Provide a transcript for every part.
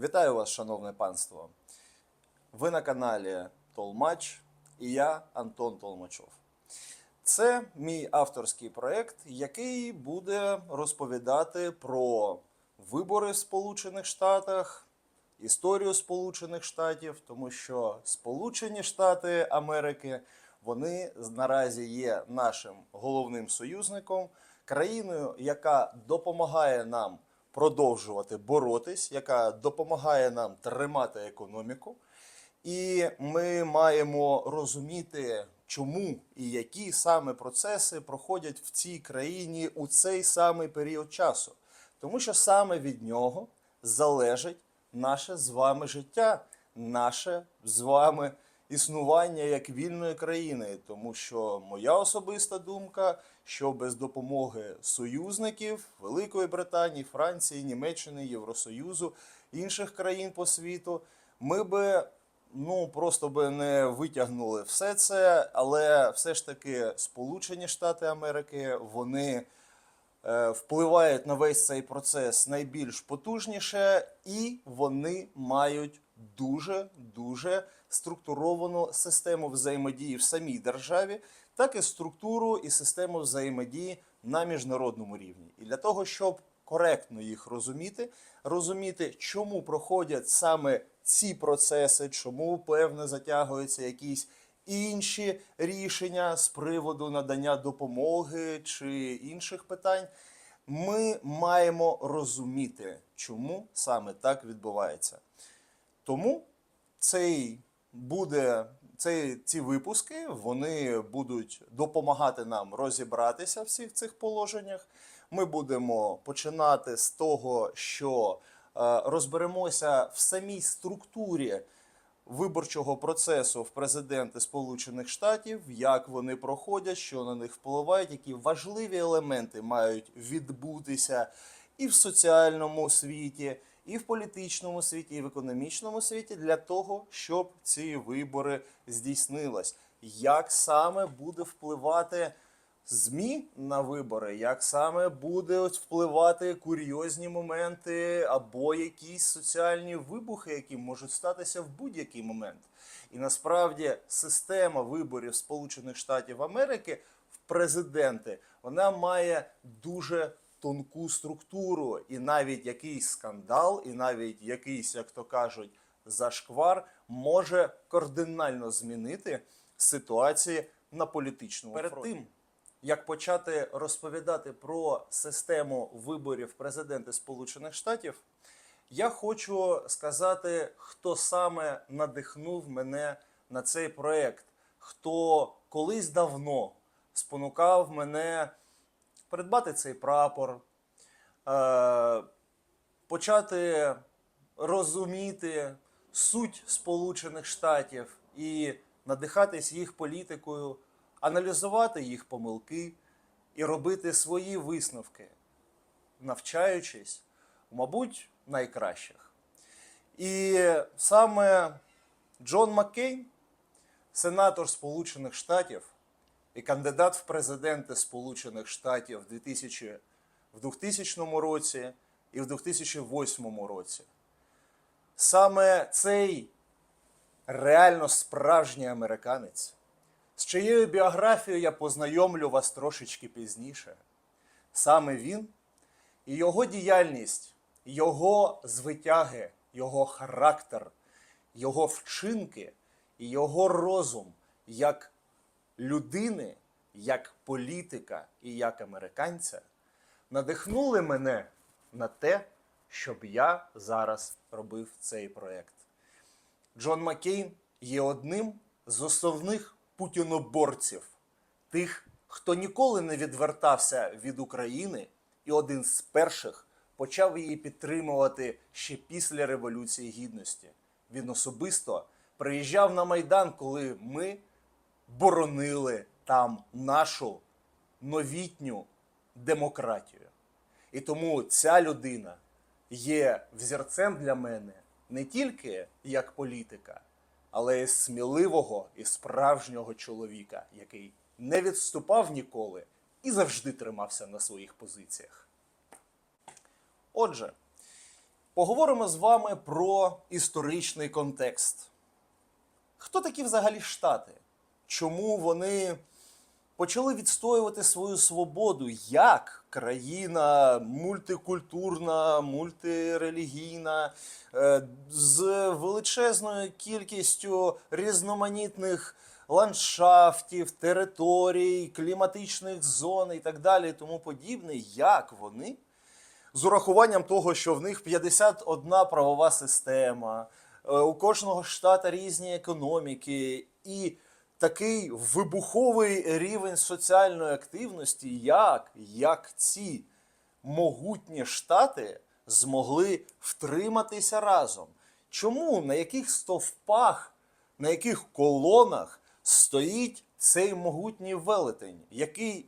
Вітаю вас, шановне панство. Ви на каналі Толмач і я Антон Толмачов. Це мій авторський проєкт, який буде розповідати про вибори в Сполучених Штатах, історію Сполучених Штатів, тому що Сполучені Штати Америки вони наразі є нашим головним союзником, країною, яка допомагає нам продовжувати боротись, яка допомагає нам тримати економіку. І ми маємо розуміти, чому і які саме процеси проходять в цій країні у цей самий період часу. Тому що саме від нього залежить наше з вами життя, наше з вами існування як вільної країни. Тому що моя особиста думка, що без допомоги союзників Великої Британії, Франції, Німеччини, Євросоюзу, інших країн по світу, ми би ну просто би не витягнули все це, але все ж таки Сполучені Штати Америки вони е, впливають на весь цей процес найбільш потужніше, і вони мають дуже дуже структуровану систему взаємодії в самій державі, так і структуру і систему взаємодії на міжнародному рівні. І для того, щоб коректно їх розуміти, розуміти, чому проходять саме ці процеси, чому певне затягуються якісь інші рішення з приводу надання допомоги чи інших питань. Ми маємо розуміти, чому саме так відбувається. Тому цей буде цей, ці випуски вони будуть допомагати нам розібратися в всіх цих положеннях. Ми будемо починати з того, що е, розберемося в самій структурі виборчого процесу в президенти Сполучених Штатів, як вони проходять, що на них впливають, які важливі елементи мають відбутися і в соціальному світі, і в політичному світі, і в економічному світі для того, щоб ці вибори здійснились. Як саме буде впливати ЗМІ на вибори, як саме будуть впливати курйозні моменти або якісь соціальні вибухи, які можуть статися в будь-який момент. І насправді система виборів Сполучених Штатів Америки в президенти вона має дуже тонку структуру, і навіть якийсь скандал, і навіть якийсь, як то кажуть, зашквар може кардинально змінити ситуації на політичному Перед фронті. тим, як почати розповідати про систему виборів президента Сполучених Штатів, я хочу сказати, хто саме надихнув мене на цей проект, хто колись давно спонукав мене придбати цей прапор, е, почати розуміти суть Сполучених Штатів і надихатись їх політикою, аналізувати їх помилки і робити свої висновки, навчаючись, мабуть, найкращих. І саме Джон Маккейн, сенатор Сполучених Штатів і кандидат в президенти Сполучених Штатів в 2000, в 2000 році і в 2008 році. Саме цей реально справжній американець, з чиєю біографією я познайомлю вас трошечки пізніше. Саме він і його діяльність, його звитяги, його характер, його вчинки і його розум як людини, як політика і як американця надихнули мене на те, щоб я зараз робив цей проєкт. Джон Маккейн є одним з основних путіноборців, тих, хто ніколи не відвертався від України, і один з перших почав її підтримувати ще після Революції Гідності. Він особисто приїжджав на Майдан, коли ми боронили там нашу новітню демократію. І тому ця людина є взірцем для мене не тільки як політика, але й сміливого і справжнього чоловіка, який не відступав ніколи і завжди тримався на своїх позиціях. Отже, Поговоримо з вами про історичний контекст. Хто такі взагалі Штати? Чому вони почали відстоювати свою свободу як країна мультикультурна, мультирелігійна, е, з величезною кількістю різноманітних ландшафтів, територій, кліматичних зон і так далі, і тому подібне, як вони з урахуванням того, що в них 51 правова система, е, у кожного штата різні економіки, і такий вибуховий рівень соціальної активності, як, як ці могутні штати змогли втриматися разом. Чому на яких стовпах, на яких колонах стоїть цей могутній велетень, який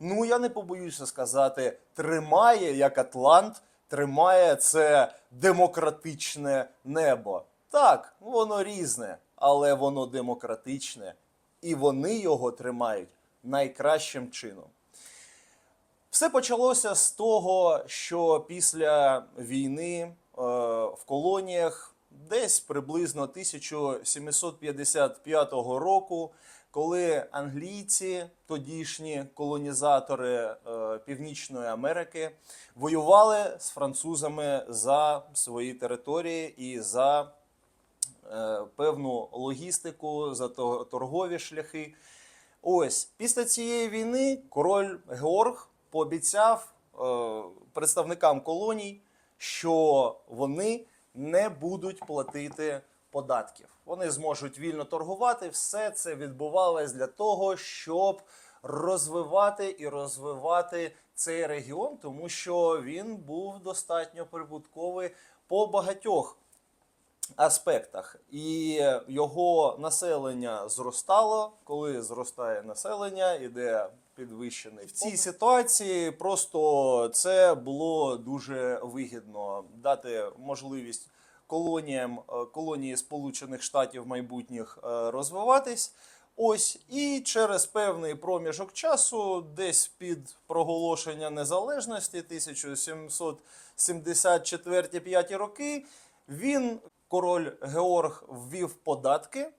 ну я не побоюся сказати, тримає як Атлант, тримає це демократичне небо. Так, воно різне, але воно демократичне, і вони його тримають найкращим чином. Все почалося з того, що після війни е, в колоніях, десь приблизно 1755 року, коли англійці, тодішні колонізатори е, Північної Америки, воювали з французами за свої території і за певну логістику, за торгові шляхи. Ось після цієї війни король Георг пообіцяв е, представникам колоній, що вони не будуть платити податків. Вони зможуть вільно торгувати. Все це відбувалось для того, щоб розвивати і розвивати цей регіон, тому що він був достатньо прибутковий по багатьох аспектах, і його населення зростало. Коли зростає населення, іде підвищений в цій ситуації. Просто це було дуже вигідно дати можливість колоніям е, колонії Сполучених Штатів майбутніх е, розвиватись. Ось і через певний проміжок часу, десь під проголошення незалежності 1774-5 роки, він, король Георг, ввів податки.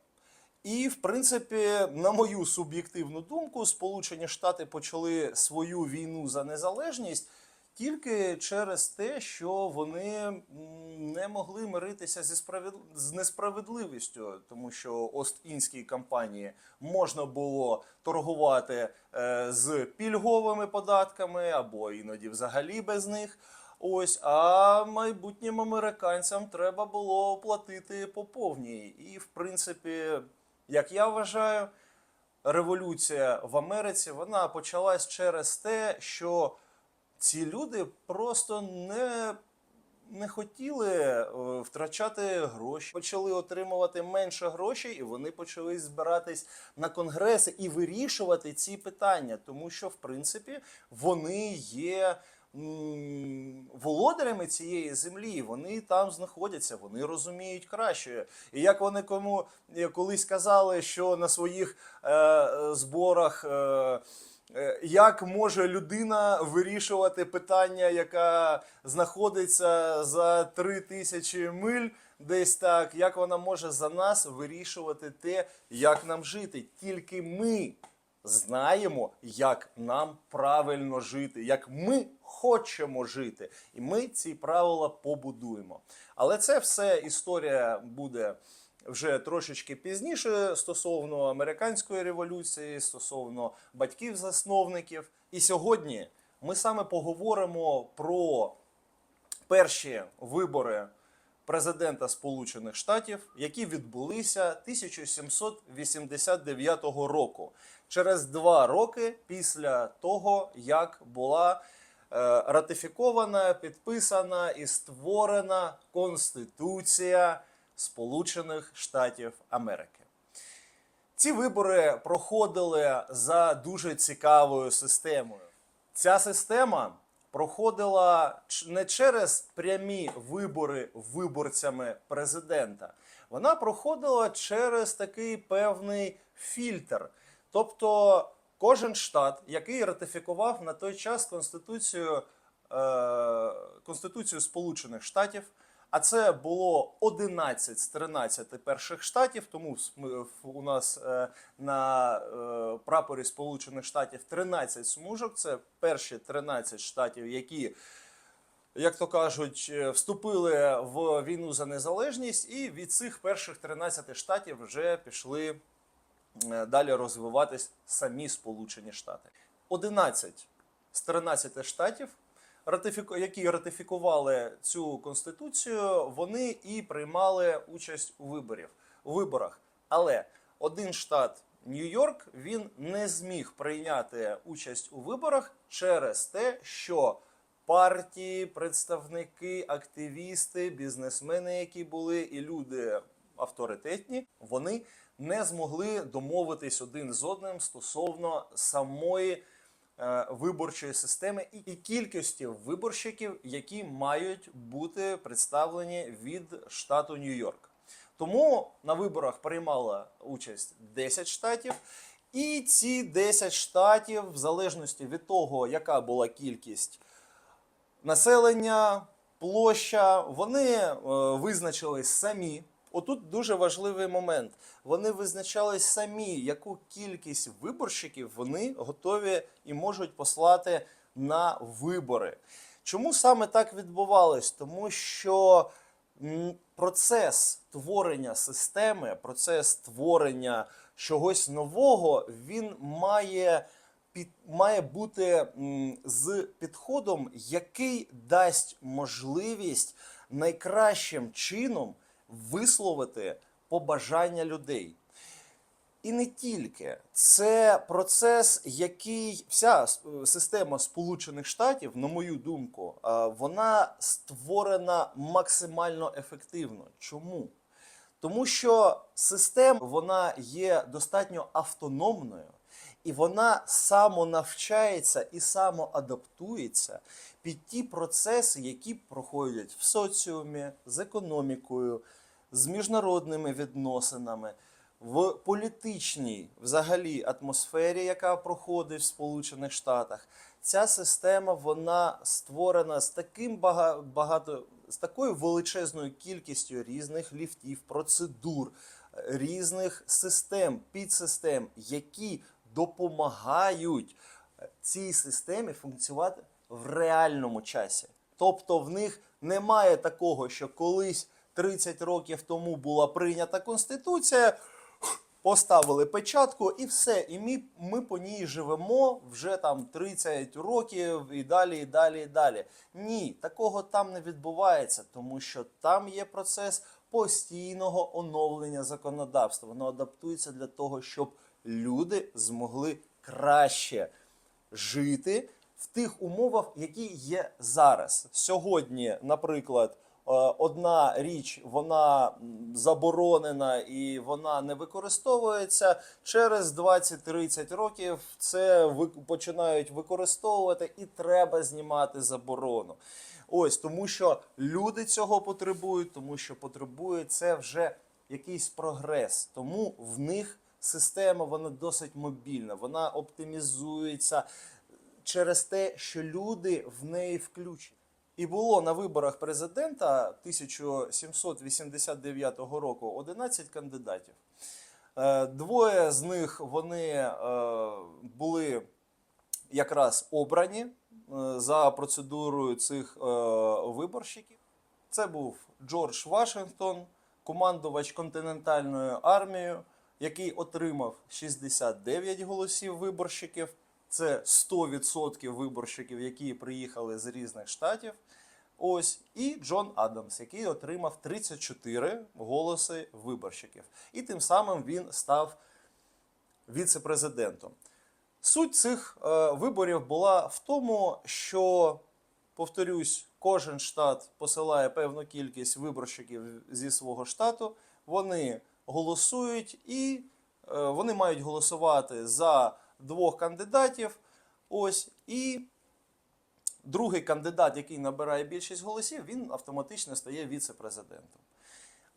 І, в принципі, на мою суб'єктивну думку, Сполучені Штати почали свою війну за незалежність тільки через те, що вони не могли миритися зі справед... з несправедливістю, тому що Ост-Індській компанії можна було торгувати е, з пільговими податками або іноді взагалі без них. Ось, а майбутнім американцям треба було платити по повній. І, в принципі, як я вважаю, революція в Америці вона почалась через те, що ці люди просто не, не хотіли е, втрачати гроші, почали отримувати менше грошей, і вони почали збиратись на конгреси і вирішувати ці питання, тому що, в принципі, вони є. Володарями цієї землі вони там знаходяться, вони розуміють краще. І як вони кому е, колись казали, що на своїх е, зборах е, Е, Як може людина вирішувати питання, яка знаходиться за три тисячі миль, десь так, як вона може за нас вирішувати те, як нам жити? Тільки ми знаємо, як нам правильно жити, як ми хочемо жити, і ми ці правила побудуємо. Але це все історія буде вже трошечки пізніше стосовно американської революції, стосовно батьків-засновників. І сьогодні ми саме поговоримо про перші вибори президента Сполучених Штатів, які відбулися 1789 року, через два роки після того, як була е, ратифікована, підписана і створена Конституція Сполучених Штатів Америки. Ці вибори проходили за дуже цікавою системою. Ця система проходила не через прямі вибори виборцями президента. Вона проходила через такий певний фільтр. Тобто кожен штат, який ратифікував на той час Конституцію, е, Конституцію Сполучених Штатів, А це було 11 з 13 перших штатів. Тому у нас е, на е, прапорі Сполучених Штатів 13 смужок. Це перші 13 штатів, які як то кажуть, е, вступили в війну за незалежність, і від цих перших 13 штатів вже пішли далі розвиватись самі Сполучені Штати. 11 з 13 штатів, які ратифікували цю конституцію, вони і приймали участь у виборів, у виборах. Але один штат Нью-Йорк він не зміг прийняти участь у виборах через те, що партії, представники, активісти, бізнесмени, які були, і люди авторитетні, вони не змогли домовитись один з одним стосовно самої е, виборчої системи і, кількості виборщиків, які мають бути представлені від штату Нью-Йорк. Тому на виборах приймала участь 10 штатів. І ці 10 штатів, в залежності від того, яка була кількість населення, площа, вони е, визначились самі. Отут дуже важливий момент. Вони визначались самі, яку кількість виборщиків вони готові і можуть послати на вибори. Чому саме так відбувалось? Тому що процес творення системи, процес створення чогось нового, він має під, має бути з підходом, який дасть можливість найкращим чином висловити побажання людей. І не тільки це процес, який вся система Сполучених Штатів, на мою думку, е, вона створена максимально ефективно. Чому? Тому що система вона є достатньо автономною, і вона самонавчається і самоадаптується під ті процеси, які проходять в соціумі, з економікою, з міжнародними відносинами, в політичній взагалі атмосфері, яка проходить в Сполучених Штатах. Ця система вона створена з таким багато з такою величезною кількістю різних ліфтів, процедур, різних систем, підсистем, які допомагають е, цій системі функціонувати в реальному часі. Тобто в них немає такого, що колись 30 років тому була прийнята конституція, поставили печатку і все. І ми, ми по ній живемо вже там 30 років і далі, і далі, і далі. Ні, такого там не відбувається, тому що там є процес постійного оновлення законодавства. Воно адаптується для того, щоб люди змогли краще жити в тих умовах, які є зараз. Сьогодні, наприклад, одна річ вона заборонена і вона не використовується. Через 20-30 років це починають використовувати і треба знімати заборону. Ось тому, що люди цього потребують, тому що потребує це вже якийсь прогрес. Тому в них система вона досить мобільна, вона оптимізується через те, що люди в неї включені. І було на виборах президента 1789 року 11 кандидатів. Е, Двоє з них вони е, були якраз обрані е, за процедурою цих виборщиків. Це був Джордж Вашингтон, командувач континентальною армією, який отримав 69 голосів виборщиків. Це 100% виборщиків, які приїхали з різних штатів. Ось і Джон Адамс, який отримав 34 голоси виборщиків. І тим самим він став віце-президентом. Суть цих е, виборів була в тому, що, повторюсь, кожен штат посилає певну кількість виборщиків зі свого штату. Вони голосують і е, вони мають голосувати за двох кандидатів. Ось і другий кандидат, який набирає більшість голосів, він автоматично стає віце-президентом.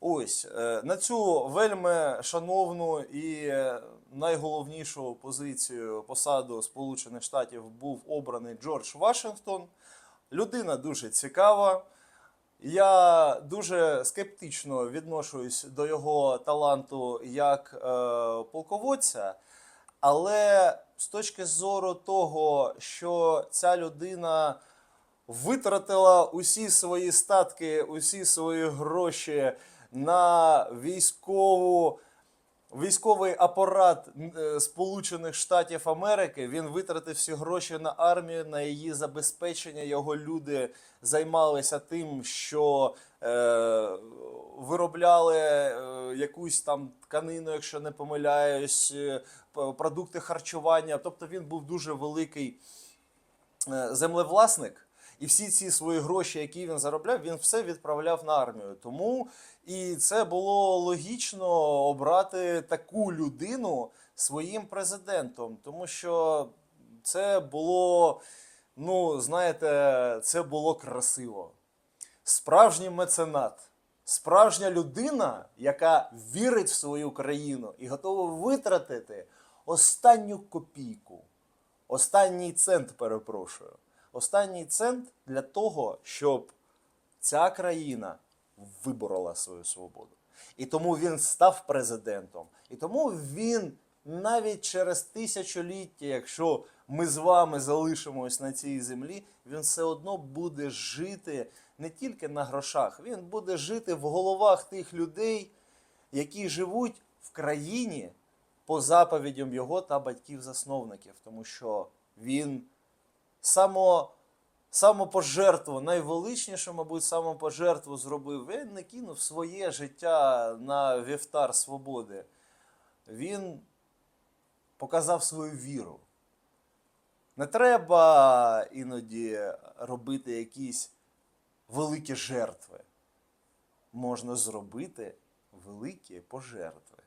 Ось е, на цю вельми шановну і е, найголовнішу позицію посаду Сполучених Штатів був обраний Джордж Вашингтон. Людина дуже цікава. Я дуже скептично відношусь до його таланту як е, полководця, але з точки зору того, що ця людина витратила усі свої статки, усі свої гроші на військову. Військовий апарат е, Сполучених Штатів Америки він витратив всі гроші на армію, на її забезпечення. Його люди займалися тим, що е, виробляли е, якусь там тканину, якщо не помиляюсь, е, продукти харчування. Тобто він був дуже великий землевласник, і всі ці свої гроші, які він заробляв, він все відправляв на армію. Тому і це було логічно обрати таку людину своїм президентом, тому що це було, ну знаєте, це було красиво. Справжній меценат, справжня людина, яка вірить в свою країну і готова витратити останню копійку, останній цент, перепрошую, останній цент для того, щоб ця країна виборола свою свободу. І тому він став президентом. І тому він навіть через тисячоліття, якщо ми з вами залишимось на цій землі, він все одно буде жити не тільки на грошах, він буде жити в головах тих людей, які живуть в країні по заповідям його та батьків-засновників, тому що він само, самопожертву, найвеличнішу, мабуть, самопожертву зробив. Він не кинув своє життя на вівтар свободи. Він показав свою віру. Не треба іноді робити якісь великі жертви. Можна зробити великі пожертви.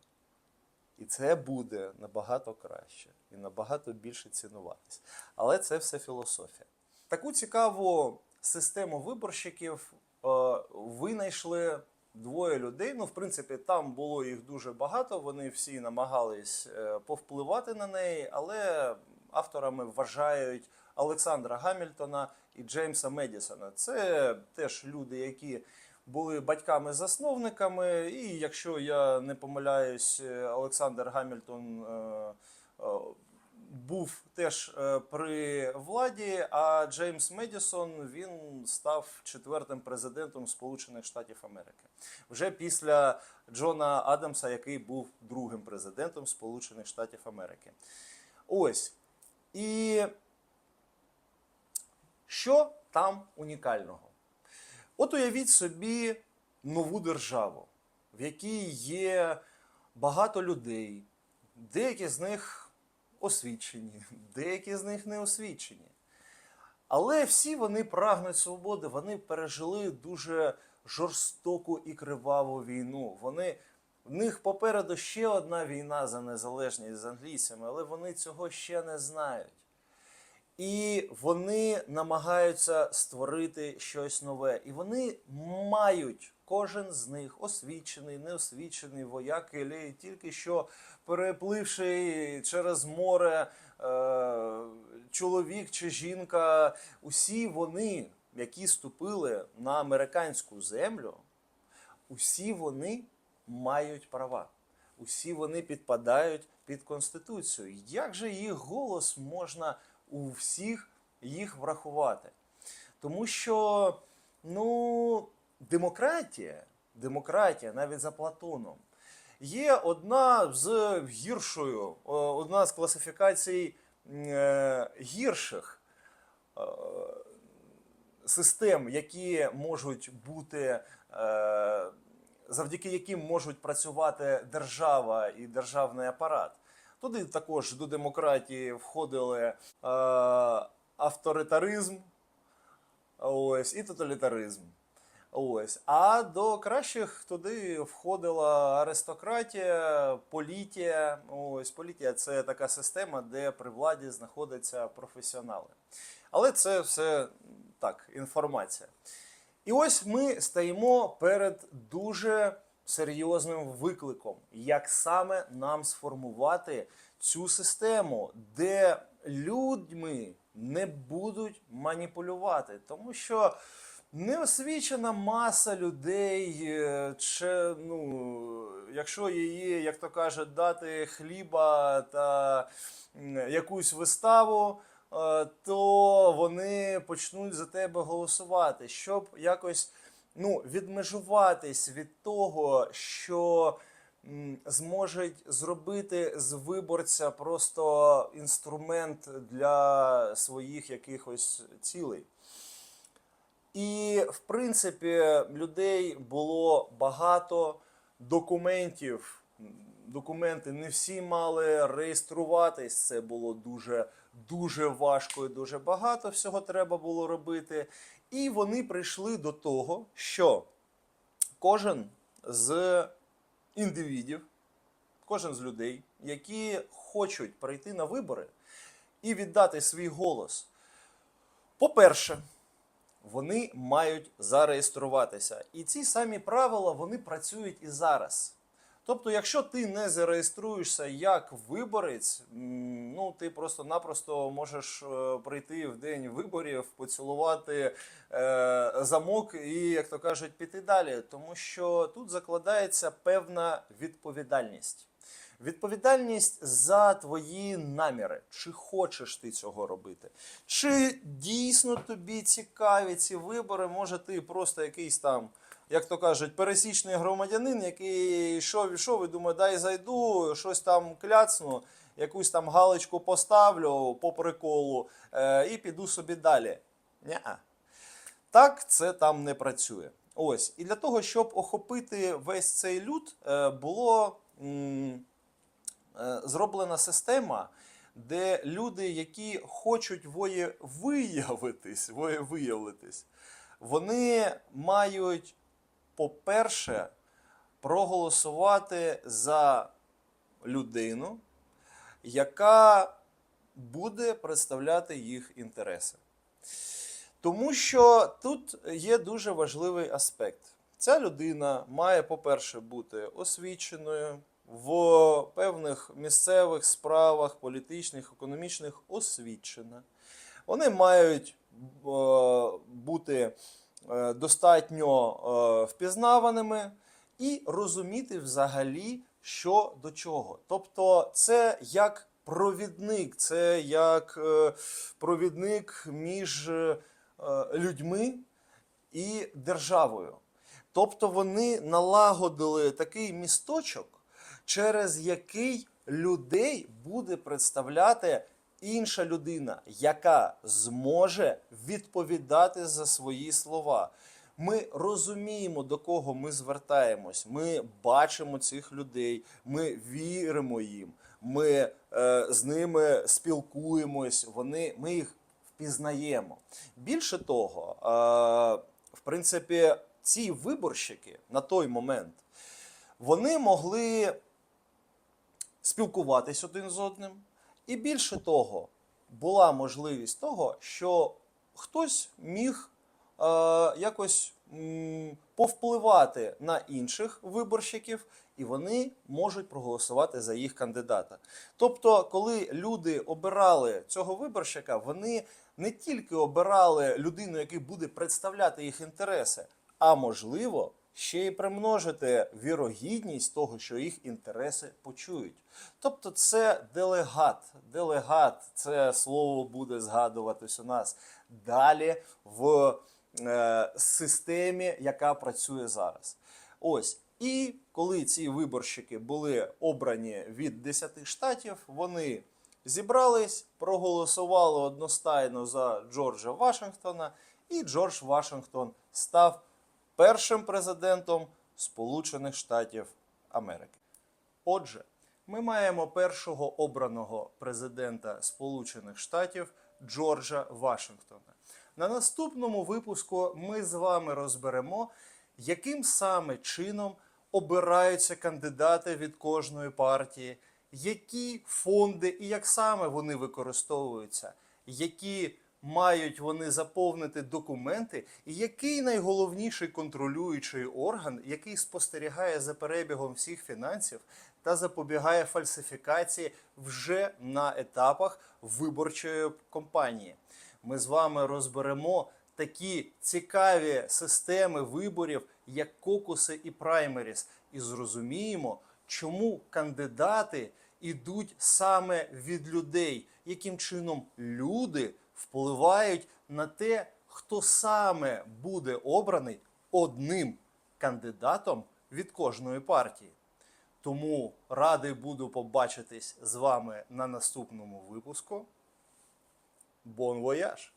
І це буде набагато краще і набагато більше цінуватись. Але це все філософія. Таку цікаву систему виборщиків е, винайшли двоє людей. Ну, в принципі, там було їх дуже багато. Вони всі намагались е, повпливати на неї, але авторами вважають Олександра Гамільтона і Джеймса Медісона. Це теж люди, які були батьками-засновниками, і якщо я не помиляюсь, е, Олександр Гамільтон е, е, був теж е, при владі, а Джеймс Медісон він став четвертим президентом Сполучених Штатів Америки. Вже після Джона Адамса, який був другим президентом Сполучених Штатів Америки. Ось. І що там унікального? От уявіть собі нову державу, в якій є багато людей, деякі з них освічені, деякі з них не освічені. Але всі вони прагнуть свободи, вони пережили дуже жорстоку і криваву війну. Вони, в них попереду ще одна війна за незалежність з англійцями, але вони цього ще не знають. І вони намагаються створити щось нове. І вони мають, кожен з них, освічений, неосвічений вояк, тільки що перепливши через море е, чоловік чи жінка, усі вони, які ступили на американську землю, усі вони мають права. Усі вони підпадають під Конституцію. Як же їх голос можна у всіх їх врахувати? Тому що ну, демократія, демократія навіть за Платоном, є одна з гіршою, одна з класифікацій е, гірших е, систем, які можуть бути. Е, завдяки яким можуть працювати держава і державний апарат. Туди також до демократії входили е, авторитаризм ось, і тоталітаризм. Ось. А до кращих туди входила аристократія, політія. Ось політія це така система, де при владі знаходяться професіонали. Але це все так, інформація. І ось ми стоїмо перед дуже серйозним викликом, як саме нам сформувати цю систему, де людьми не будуть маніпулювати. Тому що неосвічена маса людей, е, чи, ну, якщо її, як то кажуть, дати хліба та якусь виставу, е, то вони почнуть за тебе голосувати, щоб якось ну, відмежуватись від того, що зможуть зробити з виборця просто інструмент для своїх якихось цілей. І, в принципі, людей було багато документів. Документи не всі мали реєструватись. Це було дуже дуже важко і дуже багато всього треба було робити. І вони прийшли до того, що кожен з індивідів, кожен з людей, які хочуть прийти на вибори і віддати свій голос. По-перше, вони мають зареєструватися. І ці самі правила вони працюють і зараз. Тобто, якщо ти не зареєструєшся як виборець, ну ти просто-напросто можеш е, прийти в день виборів, поцілувати е, замок і, як то кажуть, піти далі. Тому що тут закладається певна відповідальність. Відповідальність за твої наміри. Чи хочеш ти цього робити? Чи дійсно тобі цікаві ці вибори? Може, ти просто якийсь там, як то кажуть, пересічний громадянин, який йшов, йшов і думає, дай зайду, щось там кляцну, якусь там галочку поставлю по приколу е, і піду собі далі. Ня. Так це там не працює. Ось. І для того, щоб охопити весь цей люд, е, було. Е, зроблена система, де люди, які хочуть воєвиявитись, воєвиявитись, вони мають, по-перше, проголосувати за людину, яка буде представляти їх інтереси. Тому що тут є дуже важливий аспект. Ця людина має, по-перше, бути освіченою в певних місцевих справах, політичних, економічних освічена. Вони мають е, бути е, достатньо е, впізнаваними і розуміти взагалі, що до чого. Тобто, це як провідник, це як провідник між людьми і державою. Тобто вони налагодили такий місточок, через який людей буде представляти інша людина, яка зможе відповідати за свої слова. Ми розуміємо, до кого ми звертаємось. Ми бачимо цих людей, ми віримо їм, ми е, з ними спілкуємось. Вони, ми їх впізнаємо. Більше того, е, в принципі, ці виборщики на той момент вони могли спілкуватись один з одним. І більше того, була можливість того, що хтось міг е, якось повпливати на інших виборщиків, і вони можуть проголосувати за їх кандидата. Тобто, коли люди обирали цього виборщика, вони не тільки обирали людину, яка буде представляти їх інтереси, а можливо. Ще й примножити вірогідність того, що їх інтереси почують. Тобто, це делегат. Делегат це слово буде згадуватись у нас далі в е, системі, яка працює зараз. Ось. І коли ці виборщики були обрані від 10 штатів, вони зібрались, проголосували одностайно за Джорджа Вашингтона, і Джордж Вашингтон став першим президентом Сполучених Штатів Америки. Отже, ми маємо першого обраного президента Сполучених Штатів Джорджа Вашингтона. На наступному випуску ми з вами розберемо, яким саме чином обираються кандидати від кожної партії, які фонди і як саме вони використовуються, які мають вони заповнити документи, і який найголовніший контролюючий орган, який спостерігає за перебігом всіх фінансів та запобігає фальсифікації вже на етапах виборчої кампанії. Ми з вами розберемо такі цікаві системи виборів, як кокуси і праймеріс, і зрозуміємо, чому кандидати ідуть саме від людей, яким чином люди впливають на те, хто саме буде обраний одним кандидатом від кожної партії. Тому радий буду побачитись з вами на наступному випуску. Бон вояж!